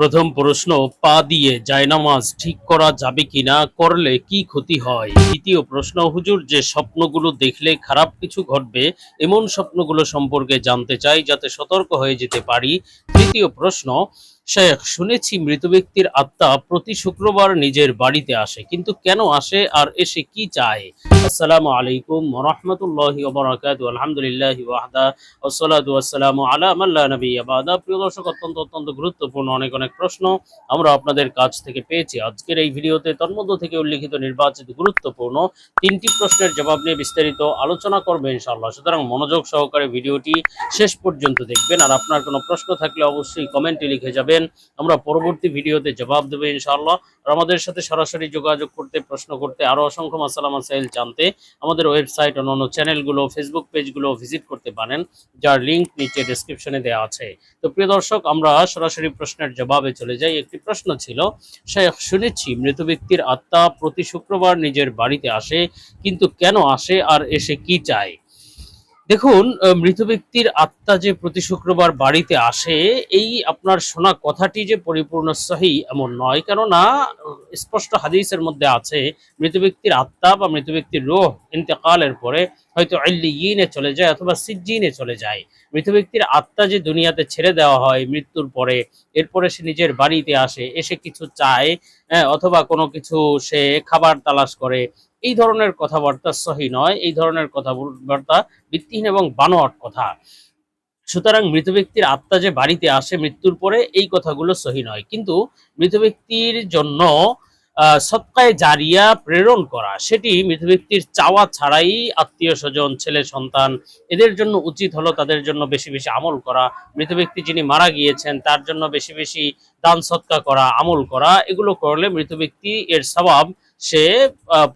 প্রথম প্রশ্ন, পা দিয়ে জায়নামাজ ঠিক করা যাবে কিনা, করলে কি ক্ষতি হয়? দ্বিতীয় প্রশ্ন, হুজুর, যে স্বপ্নগুলো দেখলে খারাপ কিছু ঘটবে, এমন স্বপ্নগুলো সম্পর্কে জানতে চাই যাতে সতর্ক হয়ে যেতে পারি। তৃতীয় প্রশ্ন শেখ, শুনেছি মৃত ব্যক্তির আত্মা প্রতি শুক্রবার নিজের বাড়িতে আসে, কিন্তু কেন আসে আর এসে কি চায়? আসসালামু আলাইকুম রহমতুল্লাহি ওবরাকাতু, আলহামদুলিল্লাহ ওয়াহদা ওসলাতু আসসালামু আলা মাল্লা নবী আবাদা প্রিয় দর্শক, অত্যন্ত অত্যন্ত গুরুত্বপূর্ণ অনেক অনেক প্রশ্ন আমরা আপনাদের কাছ থেকে পেয়েছি। আজকের এই ভিডিওতে তন্মধ্য থেকে উল্লিখিত নির্বাচিত গুরুত্বপূর্ণ তিনটি প্রশ্নের জবাব নিয়ে বিস্তারিত আলোচনা করবে ইনশাআল্লাহ। সুতরাং মনোযোগ সহকারে ভিডিওটি শেষ পর্যন্ত দেখবেন। আর আপনার কোনো প্রশ্ন থাকলে অবশ্যই কমেন্টে লিখে যাবেন। আমরা পরবর্তী ভিডিওতে জবাব দেবো ইনশাআল্লাহ। আর আমাদের সাথে সরাসরি যোগাযোগ করতে, প্রশ্ন করতে আরও অসংখ্য মাসালা মাসাইল জানতে আমাদের ওয়েবসাইট অন্যান্য চ্যানেলগুলো ফেসবুক পেজগুলো ভিজিট করতে পারেন, যার লিঙ্ক নিচে ডেসক্রিপশনে দেওয়া আছে। তো প্রিয় দর্শক, আমরা সরাসরি প্রশ্নের জবাবে চলে যাই। একটি প্রশ্ন ছিল শেখ শুনেছি মৃত ব্যক্তির আত্মা প্রতি শুক্রবার নিজের বাড়িতে আসে, কিন্তু কেন আসে আর এসে কি চায়? দেখুন মৃত ব্যক্তির আত্মা যে প্রতি শুক্রবার বাড়িতে আসে, এই আপনার শোনা কথাটি যে পরিপূর্ণ সহি এমন নয়। কেননা, স্পষ্ট হাদিসের মধ্যে আছে, মৃত ব্যক্তির আত্মা বা মৃত ব্যক্তির রোহ ইন্তেকালের পরে হয়তো আল্লিয়িনে চলে যায় অথবা সিজ্জিনে চলে যায়। মৃত ব্যক্তির আত্মা যে দুনিয়াতে ছেড়ে দেওয়া হয় মৃত্যুর পরে, এরপরে সে নিজের বাড়িতে আসে, এসে কিছু চায় অথবা কোনো কিছু সে খাবার তালাশ করে এই ধরনের কথাবার্তা সহি নয়, এই ধরনের কথাবার্তা ভিত্তিহীন এবং বানোয়াট কথা। সুতরাং মৃত ব্যক্তির আত্মা যে বাড়িতে আসে মৃত্যুর পরে এই কথাগুলো সহি নয়। কিন্তু মৃত ব্যক্তির জন্য সৎকায় জারিয়া প্রেরণ করা, সেটি মৃত ব্যক্তির চাওয়া ছাড়াই আত্মীয় স্বজন, ছেলে, সন্তান, এদের জন্য উচিত হলো তাদের জন্য বেশি বেশি আমল করা। মৃত ব্যক্তি যিনি মারা গিয়েছেন, তার জন্য বেশি বেশি দান সৎকা করা, আমল করা, এগুলো করলে মৃত ব্যক্তি এর স্বভাব সে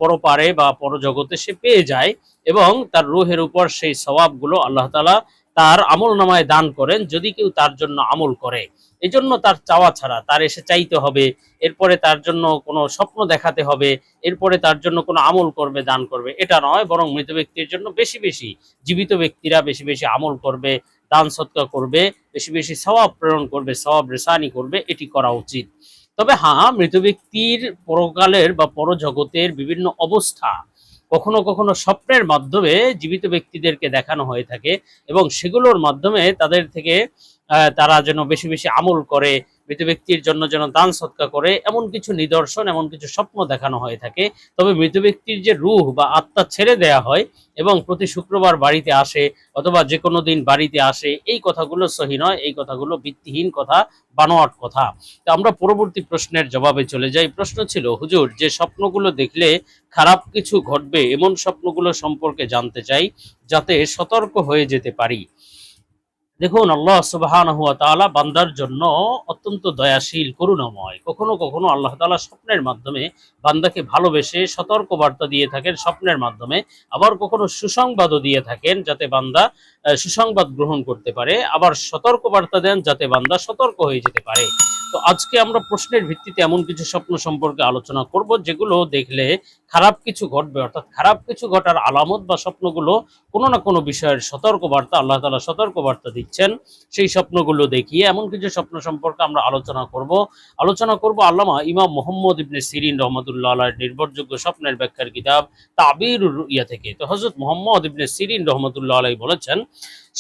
পরপারে বা পরজগতে সে পেয়ে যায় এবং তার রুহের উপর সেই স্বভাবগুলো আল্লাহ তালা তার আমল নামায় দান করেন যদি কেউ তার জন্য আমল করে। এজন্য তার চাওয়া ছাড়া, তার এসে চাইতে হবে, এরপরে তার জন্য কোনো স্বপ্ন দেখাতে হবে, এরপরে তার জন্য কোনো আমল করবে, দান করবে, এটা নয়, বরং মৃত ব্যক্তির জন্য বেশি বেশি, জীবিত ব্যক্তিরা বেশি বেশি আমল করবে, দান সৎকা করবে, বেশি বেশি স্বভাব প্রেরণ করবে স্বভাব রেসানি করবে, এটি করা উচিত। তবে হ্যাঁ মৃত ব্যক্তির পরকালের বা পরজগতের বিভিন্ন অবস্থা কখনো কখনো স্বপ্নের মাধ্যমে জীবিত ব্যক্তিদেরকে দেখানো হয়ে থাকে এবং সেগুলোর মাধ্যমে তাদের থেকে তারা যেন বেশি বেশি আমল করে, মৃত ব্যক্তির জন্য যেন দান সৎকা করে, এমন কিছু নিদর্শন, এমন কিছু স্বপ্ন দেখানো হয়ে থাকে। তবে মৃত ব্যক্তির যে রুহ বা আত্মা ছেড়ে দেয়া হয় এবং প্রতি শুক্রবার বাড়িতে আসে অথবা যে কোনো দিন বাড়িতে আসে, এই কথাগুলো সহি নয়, এই কথাগুলো ভিত্তিহীন কথা, বানোয়াট কথা। তো আমরা পরবর্তী প্রশ্নের জবাবে চলে যাই। প্রশ্ন ছিল, হুজুর, যে স্বপ্নগুলো দেখলে খারাপ কিছু ঘটবে, এমন স্বপ্নগুলো সম্পর্কে জানতে চাই যাতে সতর্ক হয়ে যেতে পারি। দেখুন, আল্লাহ সুবহানাহু ওয়া তাআলা বান্দার জন্য অত্যন্ত দয়াশীল, করুণাময়। কখনো কখনো আল্লাহ তাআলা স্বপ্নের মাধ্যমে বান্দাকে ভালোবেসে সতর্ক বার্তা দিয়ে থাকেন স্বপ্নের মাধ্যমে। আবার কখনো সুসংবাদও দিয়ে থাকেন যাতে বান্দা সুসংবাদ গ্রহণ করতে পারে। আবার সতর্ক বার্তা দেন যাতে বান্দা সতর্ক হয়ে যেতে পারে। তো আজকে আমরা প্রশ্নের ভিত্তিতে এমন কিছু স্বপ্ন সম্পর্কে আলোচনা করব যেগুলো দেখলে খারাপ কিছু ঘটবে, অর্থাৎ খারাপ কিছু ঘটার আলামত বা স্বপ্নগুলো কোনো না কোনো বিষয়ের সতর্ক বার্তা আল্লাহ তালা সতর্ক বার্তা দিচ্ছেন। সেই স্বপ্নগুলো দেখিয়ে এমন কিছু স্বপ্ন সম্পর্কে আমরা আলোচনা করব। আলোচনা করব আল্লামা ইমাম মোহাম্মদ ইবনে সিরিন রহমতুল্লাহ আলার নির্ভরযোগ্য স্বপ্নের ব্যাখ্যার কিতাব তাবির ইয়া থেকে। তো হজরত মোহাম্মদ ইবনে সিরিন রহমতুল্লাহ আলাই বলেছেন,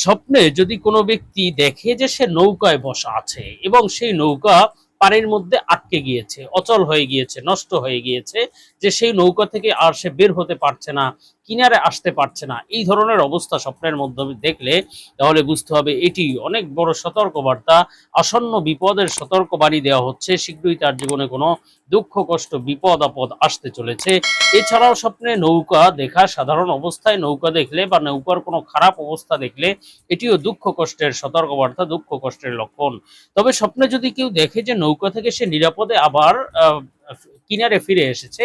স্বপ্নে যদি কোনো ব্যক্তি দেখে যে সে নৌকায় বসা আছে এবং সেই নৌকা পানির মধ্যে আটকে গিয়েছে, অচল হয়ে গিয়েছে, নষ্ট হয়ে গিয়েছে, যে সেই নৌকা থেকে আর সে বের হতে পারছে না। কিনারে আসতে পারছে না। এই ধরনের অবস্থা স্বপ্নের মাধ্যমে দেখলে তাহলে বুঝতে হবে এটি অনেক বড় সতর্কবার্তা। আসন্ন বিপদের সতর্কবাণী দেওয়া হচ্ছে। শীঘ্রই তার জীবনে কোনো দুঃখ, কষ্ট, বিপদ, আপদ আসতে চলেছে। এছাড়াও স্বপ্নে নৌকা দেখা, সাধারণ অবস্থায় নৌকা দেখলে বা নৌকার কোনো খারাপ অবস্থা দেখলে এটিও দুঃখ, কষ্টের সতর্কবার্তা, দুঃখ, কষ্টের লক্ষণ। তবে স্বপ্নে যদি কেউ দেখে যে নৌকা থেকে সে নিরাপদে আবার কিনারে ফিরে এসেছে।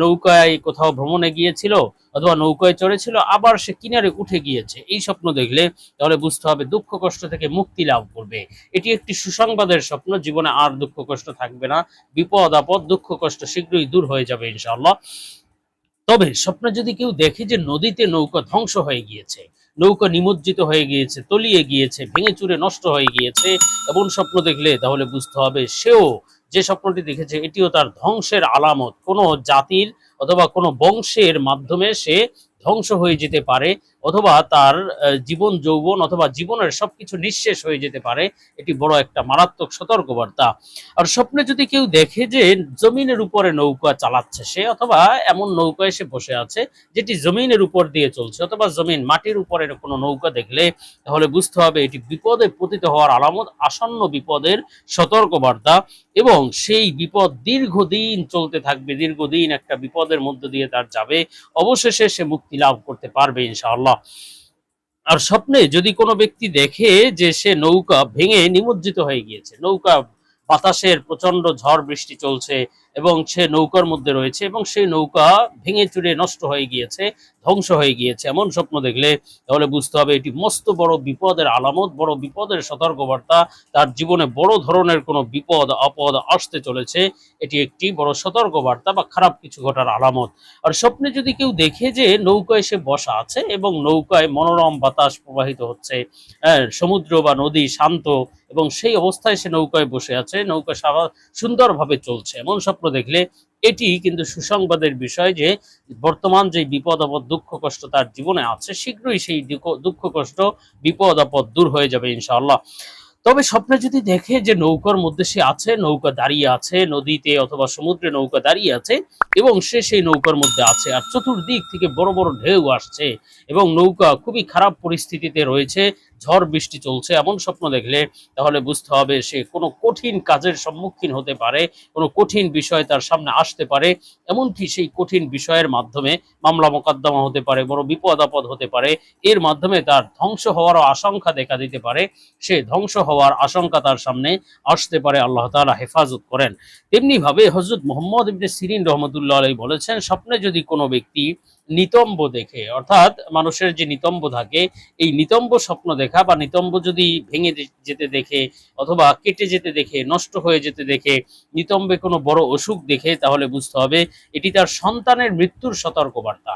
নৌকায় কোথাও ভ্রমণে গিয়েছিল অথবা নৌকায় চড়েছিল, আবার সে কিনারে উঠে গিয়েছে। এই স্বপ্ন দেখলে তাহলে বুঝতে হবে দুঃখ কষ্ট থেকে মুক্তি লাভ করবে। এটি একটি সুসংবাদের স্বপ্ন, জীবনে আর দুঃখ কষ্ট থাকবে না। বিপদ, আপদ, দুঃখ, কষ্ট শীঘ্রই দূর হয়ে যাবে ইনশাআল্লাহ। তবে স্বপ্নে যদি কেউ দেখে যে নদীতে নৌকা ধ্বংস হয়ে গিয়েছে, নৌকা নিমজ্জিত হয়ে গিয়েছে, তলিয়ে গিয়েছে, ভেঙে চুরে নষ্ট হয়ে গিয়েছে, এমন স্বপ্ন দেখলে তাহলে বুঝতে হবে সেও যে স্বপ্নটি দেখেছে, এটিও তার ধ্বংসের আলামত। কোনো জাতির অথবা কোনো বংশের মাধ্যমে সে ধ্বংস হয়ে যেতে পারে। অথবা তার জীবন, যৌবন অথবা জীবনের সবকিছু নিঃশেষ হয়ে যেতে পারে, এটি বড় একটা মারাত্মক সতর্কবার্তা। আর স্বপ্নে যদি কেউ দেখে যে জমিনের উপরে নৌকা চালাচ্ছে সে, অথবা এমন নৌকা এসে বসে আছে, যেটি জমিনের উপর দিয়ে চলছে, অথবা জমিন মাটির উপরের কোনো নৌকা দেখলে, তাহলে বুঝতে হবে এটি বিপদে পতিত হওয়ার আলামত, আসন্ন বিপদের সতর্কবার্তা, এবং সেই বিপদ দীর্ঘদিন চলতে থাকবে, দীর্ঘদিন একটা বিপদের মধ্য দিয়ে তার যাবে, অবশেষে সে মুক্তি লাভ করতে পারবে, ইনশাআল্লাহ। আর স্বপ্নে যদি কোনো ব্যক্তি দেখে যে সে নৌকা ভেঙে নিমজ্জিত হয়ে গিয়েছে, নৌকা বাতাসের প্রচণ্ড ঝড় বৃষ্টি চলছে এবং সে নৌকার মধ্যে রয়েছে এবং সেই নৌকা ভেঙে চুরে নষ্ট হয়ে গিয়েছে ধ্বংস হয়ে গিয়েছে। এমন স্বপ্ন দেখলে তাহলে বুঝতে হবে এটি মস্ত বড় বিপদের আলামত বড় বিপদের সতর্কবার্তা। তার জীবনে বড় ধরনের কোনো বিপদ আপদ আসতে চলেছে। এটি একটি বড় সতর্কবার্তা বা খারাপ কিছু ঘটার আলামত। আর স্বপ্নে যদি কেউ দেখে যে নৌকায় সে বসা আছে এবং নৌকায় মনোরম বাতাস প্রবাহিত হচ্ছে হ্যাঁ, সমুদ্র বা নদী শান্ত এবং সেই অবস্থায় সে নৌকায় বসে আছে নৌকা সুন্দরভাবে চলছে এমন স্বপ্ন দেখলে এটি কিন্তু সুসংবাদের বিষয় যে বর্তমান যে বিপদ, আপদ, দুঃখ, কষ্ট তার জীবনে আছে, শীঘ্রই সেই দুঃখ, কষ্ট, বিপদ, আপদ দূর হয়ে যাবে ইনশাআল্লাহ। তবে স্বপ্নে যদি দেখে যে নৌকার মধ্যে সে আছে, নৌকা দাঁড়িয়ে আছে, নদীতে অথবা সমুদ্রে নৌকা দাঁড়িয়ে আছে এবং সে সেই নৌকার মধ্যে আছে আর চতুর্দিক থেকে বড় বড় ঢেউ আসছে এবং নৌকা খুবই খারাপ পরিস্থিতিতে রয়েছে ঝড় বৃষ্টি চলছে এমন স্বপ্ন দেখলে তাহলে বুঝতে হবে সে কোনো কঠিন কাজের সম্মুখীন হতে পারে, কোনো কঠিন বিষয় তার সামনে আসতে পারে, এমনকি সেই কঠিন বিষয়ের মাধ্যমে মামলা মোকদ্দমা হতে পারে, বড় বিপদ আপদ হতে পারে, এর মাধ্যমে তার ধ্বংস হওয়ারও আশঙ্কা দেখা দিতে পারে, সে ধ্বংস হওয়ার আশঙ্কা তার সামনে আসতে পারে, আল্লাহ তালা হেফাজত করেন। তেমনি ভাবে হজরত মোহাম্মদ সিরিন রহমতুল্লাহ আলাই বলেছেন, স্বপ্নে যদি কোনো ব্যক্তি নিতম্ব দেখে, অর্থাৎ মানুষের যে নিতম্ব থাকে, এই নিতম্ব স্বপ্ন দেখা বা নিতম্ব যদি ভেঙে যেতে দেখে অথবা কেটে যেতে দেখে, নষ্ট হয়ে যেতে দেখে, নিতম্বে কোনো বড় অসুখ দেখে, তাহলে বুঝতে হবে এটি তার সন্তানের মৃত্যুর সতর্কবার্তা।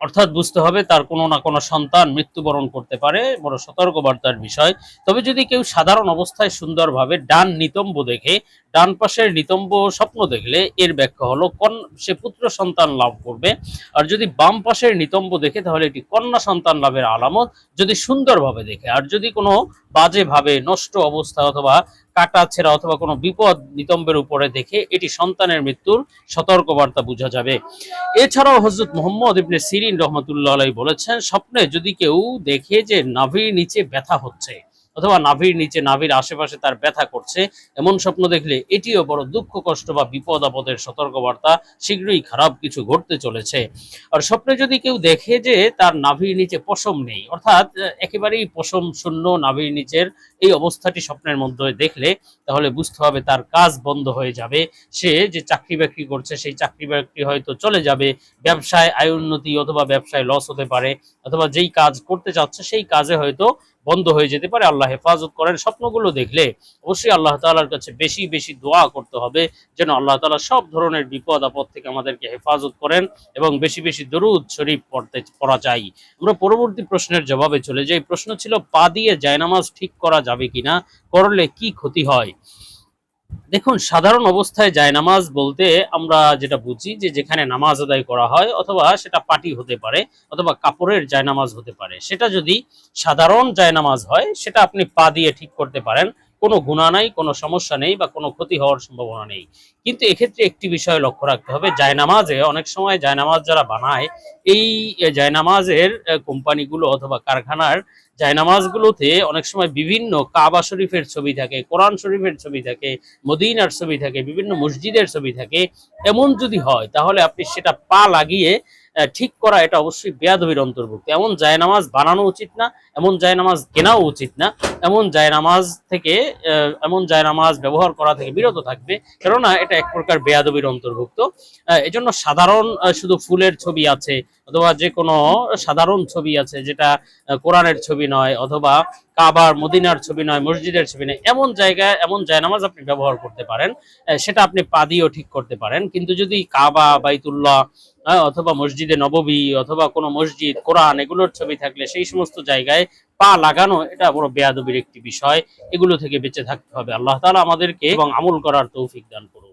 অর্থাৎ বুঝতে হবে তার কোনো না কোনো সন্তান মৃত্যুবরণ করতে পারে, বড় সতর্কবার্তার বিষয়। তবে যদি কেউ সাধারণ অবস্থায় সুন্দরভাবে ডান নিতম্ব দেখে, ডান পাশের নিতম্ব স্বপ্ন দেখলে এর ব্যাখ্যা হলো, কন, সে পুত্র সন্তান লাভ করবে। আর যদি বাম পাশের নিতম্ব দেখে, তাহলে এটি কন্যা সন্তান লাভের আলামত। যদি সুন্দরভাবে দেখে, আর যদি কোনো বাজেভাবে নষ্ট অবস্থা অথবা কাটা ছেড়া অথবা কোনো বিপদ নিতম্বের উপরে দেখে এটি সন্তানের মৃত্যুর সতর্ক বার্তা বোঝা যাবে। এছাড়াও হজরত মোহাম্মদ ইবনে সিরিন রহমতুল্লাহ বলেছেন, স্বপ্নে যদি কেউ দেখে যে নাভির নিচে ব্যথা হচ্ছে অথবা নাভির নিচে নাভির আশেপাশে তার ব্যথা করছে, এমন স্বপ্ন দেখলে এটিও বড় দুঃখ, কষ্ট বা বিপদ আপদের সতর্কবার্তা, শীঘ্রই খারাপ কিছু ঘটতে চলেছে। আর স্বপ্নে যদি কেউ দেখে যে তার নাভির নিচে পশম নেই, অর্থাৎ একেবারেই পশম শূন্য নাভির নিচের এই অবস্থাটি স্বপ্নের মধ্যে দেখলে, তাহলে বুঝতে হবে তার কাজ বন্ধ হয়ে যাবে। সে যে চাকরি বাকরি করছে, সেই চাকরি বাকরি হয়তো চলে যাবে। ব্যবসায় আয় উন্নতি অথবা ব্যবসায় লস হতে পারে। অথবা যেই কাজ করতে চাচ্ছে, সেই কাজে হয়তো বন্ধ হয়ে যেতে পারে। আল্লাহ হেফাজত করেন স্বপ্নগুলো দেখলে। অবশ্যই আল্লাহ তালার কাছে বেশি বেশি দোয়া করতে হবে, যেন আল্লাহ তাআলা সব ধরনের বিপদ, আপদ থেকে আমাদেরকে হেফাজত করেন এবং বেশি বেশি দরুদ শরীফ পড়তে, পড়া চাই আমরা পরবর্তী প্রশ্নের জবাবে চলে যাই। প্রশ্ন ছিল, পা দিয়ে জায়নামাজ ঠিক করা যাবে কিনা? করলে কি ক্ষতি হয়? দেখুন, সাধারণ অবস্থায় যায় নামাজ বলতে আমরা যেটা বুঝি যে যেখানে নামাজ আদায় করা হয় অথবা সেটা পাটি হতে পারে অথবা কাপড়ের জায়নামাজ হতে পারে। সেটা যদি সাধারণ জায়নামাজ হয়, সেটা আপনি পা দিয়ে ঠিক করতে পারেন। কোনো গুণা নাই, কোনো সমস্যা নেই বা কোনো ক্ষতি হওয়ার সম্ভাবনা নেই। কিন্তু এক্ষেত্রে একটি বিষয় লক্ষ্য রাখতে হবে, জায়নামাজে অনেক সময় জায়নামাজ যারা বানায়, এই জায়নামাজের কোম্পানিগুলো অথবা কারখানার জায়নামাজগুলোতে অনেক সময় বিভিন্ন কাবা শরীফের ছবি থাকে, কোরআন শরীফের ছবি থাকে, মদিনার ছবি থাকে, বিভিন্ন মসজিদের ছবি থাকে। এমন যদি হয়, তাহলে আপনি সেটা পা লাগিয়ে ঠিক করা এটা অবশ্যই বেয়াদবির অন্তর্ভুক্ত। এমন জায়নামাজ বানানো উচিত না, এমন জায়নামাজ কেনাও উচিত না, এমন জায়নামাজ থেকে এমন জায়নামাজ ব্যবহার করা থেকে বিরত থাকবে, কেননা এটা এক প্রকার বেয়াদবির অন্তর্ভুক্ত। এজন্য সাধারণ শুধু ফুলের ছবি আছে অথবা যে কোনো সাধারণ ছবি আছে যেটা কোরআনের ছবি নয় অথবা কাবার, মদিনার ছবি নয়, মসজিদের ছবি নয়, এমন জায়গায়, এমন জায়নামাজ আপনি ব্যবহার করতে পারেন সেটা আপনি পা দিয়েও ঠিক করতে পারেন। কিন্তু যদি কাবা, বাইতুল্লাহ অথবা মসজিদে নববী, অথবা কোনো মসজিদ, কোরআন এগুলোর ছবি থাকলে সেই সমস্ত জায়গায় পা লাগানো, এটা বড় বেয়াদবির একটি বিষয়। এগুলো থেকে বেঁচে থাকতে হবে। আল্লাহ তালা আমাদেরকে এবং আমল করার তৌফিক দান করুন